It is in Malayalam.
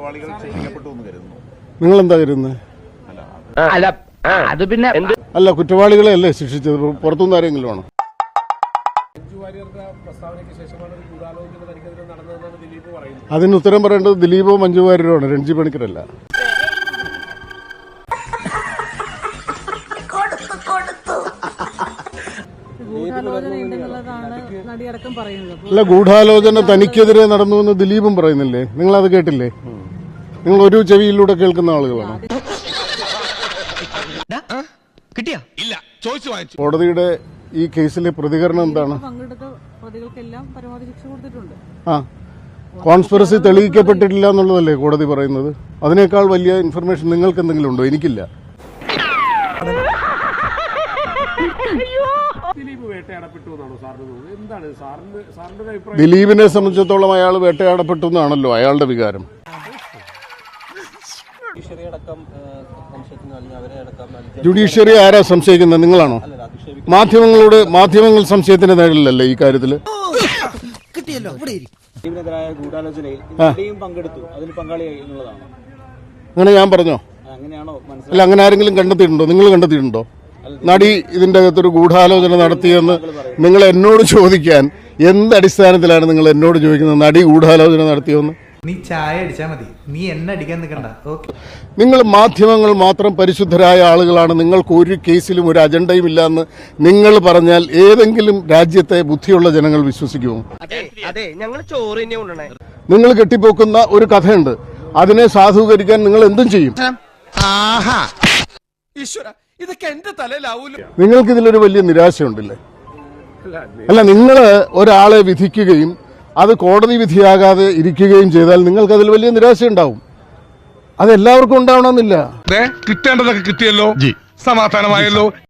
കുറ്റവാളികൾ ശിക്ഷിക്കപ്പെട്ടു എന്ന് കരുതുന്നു. നിങ്ങൾ എന്താ കരുതുന്നത് അല്ല അത് പിന്നെ അല്ല കുറ്റവാളികളെ അല്ലേ ശിക്ഷിച്ചത്? പുറത്തുനിന്ന് ആരെങ്കിലും ആണോ അതിന് ഉത്തരം പറയേണ്ടത് ദിലീപോ മഞ്ജു വാര്യരോ ആണ് രഞ്ജി പണിക്കരല്ല. അല്ല ഗൂഢാലോചന തനിക്കെതിരെ നടന്നു എന്ന് ദിലീപും പറയുന്നില്ലേ? നിങ്ങൾ അത് കേട്ടില്ലേ നിങ്ങൾ ഒരു ചെവിയിലൂടെ കേൾക്കുന്ന ആളുകളാണ്. കിട്ടിയാ? കോടതിയുടെ ഈ കേസിലെ പ്രതികരണം എന്താണ്? പങ്കെടുത്ത പ്രതികൾക്കെല്ലാം പരമാവധി ശിക്ഷ കൊടുത്തിട്ടുണ്ട്. ആ കോൺസ്പിറസി തെളിയിക്കപ്പെട്ടിട്ടില്ല എന്നുള്ളതല്ലേ കോടതി പറയുന്നത്? അതിനേക്കാൾ വലിയ ഇൻഫർമേഷൻ നിങ്ങൾക്ക് എന്തെങ്കിലും ഉണ്ടോ? എനിക്കില്ല. ദിലീപിനെ സംബന്ധിച്ചിടത്തോളം അയാൾ വേട്ടയാടപ്പെട്ടു എന്നാണല്ലോ അയാളുടെ വികാരം. ജുഡീഷ്യറി ആരാ സംശയിക്കുന്നത് നിങ്ങളാണോ? മാധ്യമങ്ങളോട് മാധ്യമങ്ങൾ സംശയത്തിന്റെ നേരിലല്ലേ ഈ കാര്യത്തിൽ കിട്ടിയല്ലോ. ഇതിനെതിരായ ഗൂഢാലോചനയിൽ പങ്കെടുത്തു. അതിൽ പങ്കാളിയായി എന്നുള്ളതാണ്. അങ്ങനെ ഞാൻ പറഞ്ഞോ? അങ്ങനെയാണോ അല്ല അങ്ങനെ ആരെങ്കിലും കണ്ടെത്തിയിട്ടുണ്ടോ? നിങ്ങൾ കണ്ടെത്തിയിട്ടുണ്ടോ? നടി ഇതിന്റെ അകത്തൊരു ഗൂഢാലോചന നടത്തിയെന്ന് നിങ്ങൾ എന്നോട് ചോദിക്കാൻ എന്ത് അടിസ്ഥാനത്തിലാണ് നിങ്ങൾ എന്നോട് ചോദിക്കുന്നത്? നടി ഗൂഢാലോചന നടത്തിയെന്ന്? നീ ചായ അടിച്ചാ മതി. നീ എന്നെ അടിക്കാൻ നിൽക്കണ്ട ഓക്കെ നിങ്ങൾ മാധ്യമങ്ങൾ മാത്രം പരിശുദ്ധരായ ആളുകളാണ്. നിങ്ങൾക്ക് ഒരു കേസിലും ഒരു അജണ്ടയും ഇല്ല എന്ന് നിങ്ങൾ പറഞ്ഞാൽ ഏതെങ്കിലും രാജ്യത്തെ ബുദ്ധിയുള്ള ജനങ്ങൾ വിശ്വസിക്കുമോ? അതെ ഞങ്ങൾ ചോറ് നിങ്ങൾ കെട്ടിപ്പോക്കുന്ന ഒരു കഥയുണ്ട്. അതിനെ സാധൂകരിക്കാൻ നിങ്ങൾ എന്തും ചെയ്യും. ഈശ്വര ഇതൊക്കെ എന്റെ തലയിലാവൂല? നിങ്ങൾക്ക് ഇതിലൊരു വലിയ നിരാശയുണ്ടല്ലേ? അല്ല നിങ്ങൾ ഒരാളെ വിധിക്കുകയും അത് കോടതി വിധിയാകാതെ ഇരിക്കുകയും ചെയ്താൽ നിങ്ങൾക്ക് അതിൽ വലിയ നിരാശയുണ്ടാവും. അത് എല്ലാവർക്കും ഉണ്ടാവണമെന്നില്ല കിട്ടേണ്ടതൊക്കെ കിട്ടിയല്ലോ. സമാധാനമായല്ലോ.